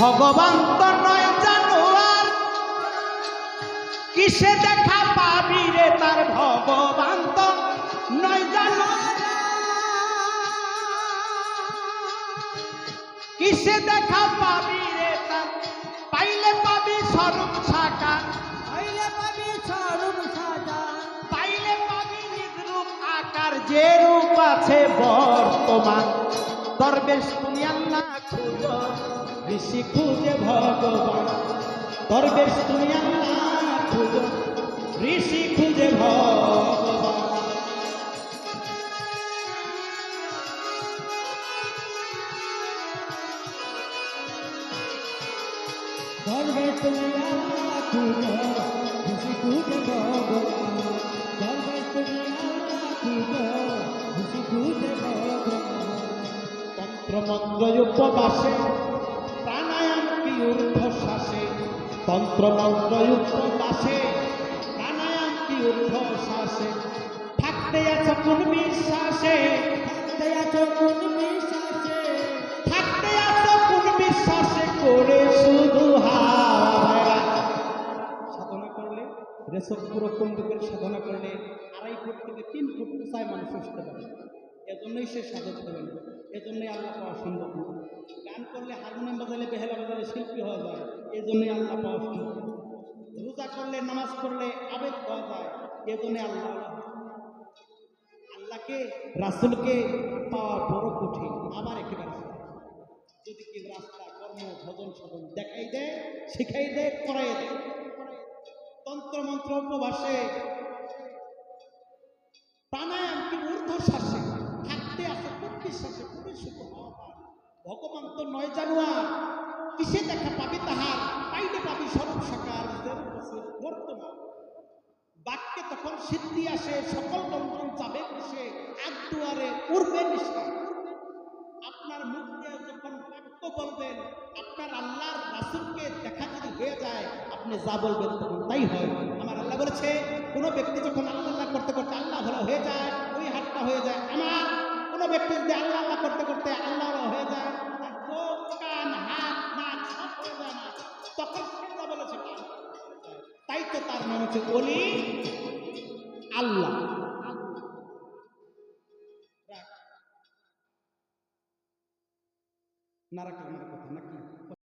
ভগবান তো নয় জানোয়ার। কিসে দেখা পাবি তার ভগবান তো নয় জানোয়ার কিসে দেখা পাবি রে তার? পাইলে পাবি স্বরূপ সাকার পাইলে পাবি স্বরূপ সাজা পাইলে পাবি নিদ্রূপ আকার যে রূপ আছে বর্তমান। দরবেশ তুমি আল্লাহ খুঁজো ঋষি খুঁজে ভগবান। দরবেশ তুমি আল্লাহ খুঁজো ঋষি ধর্মে তুমি খুশি খুঁজে ভগবান ধর্মে তুমি খুশি খুঁজে ভগবান তন্ত্র মন্ত্র উপবাসে প্রাণায়াম কি ঊর্ধ্ব শ্বাসে তন্ত্র মন্ত্র প্রাণায়াম কি ঊর্ধ্ব শ্বাসে থাকতে আছে কোন বিশ্বাসে থাকতে আছো রেশক পুরো কুম্ভকের সাধনা করলে আড়াই ফুট থেকে তিন ফুট উঁচায় মানুষ উঠতে পারে। এজন্যই সে সাধক হবেন এজন্যই আল্লাহ পাওয়া সম্ভব না। গান করলে হারমোনিয়াম বাজালে, বেহেলা বাজালে শিল্পী হওয়া যায়। এজন্যই আল্লাহ পাওয়া সম্ভব রোজা করলে, নামাজ পড়লে আবেগ পাওয়া যায়। এজন্যই আল্লাহ আল্লাহকে, রাসুলকে পাওয়া বড় কঠিন। আবার একেবারে সহজ। যদি কেউ রাস্তা, কর্ম, ভজন সদন দেখাই দেয়, শিখাই দেয়, করাই দেয়। তন্ত্র মন্ত্র উপবাসে প্রাণায়াম কি ঊর্ধ্ব শ্বাসে থাকতে বিশ্বাসে খুবই সুখ ভগবান তো নয় জানুয়ার, কিসে দেখা পাবি তাহার? পাইলে পাবি স্বরূপ সাকার বর্তমান। বাক্যে তখন সিদ্ধি আসে, সকল বন্ধন যাবে কিসে এক দুয়ারে উড়বে নিশা আপনার মুখ দিয়ে যখন বাক্য বলবেন, আপনার আল্লাহর রাসুলকে আপনি যা বলবেন তখন তাই হয়। আমার আল্লাহ বলেছে, কোনো ব্যক্তি যখন আল্লাহ আল্লাহ করতে করতে আল্লাহ ভালো হয়ে যায়, ওই হাতটা হয়ে যায় আমার। কোনো ব্যক্তি যদি আল্লাহ আল্লাহ করতে করতে আল্লাহ ভালো হয়ে যায়, তার তখন বলেছে তাই তো তার নাম হচ্ছে অলি আল্লাহ। রাখ। না কথা নাকি?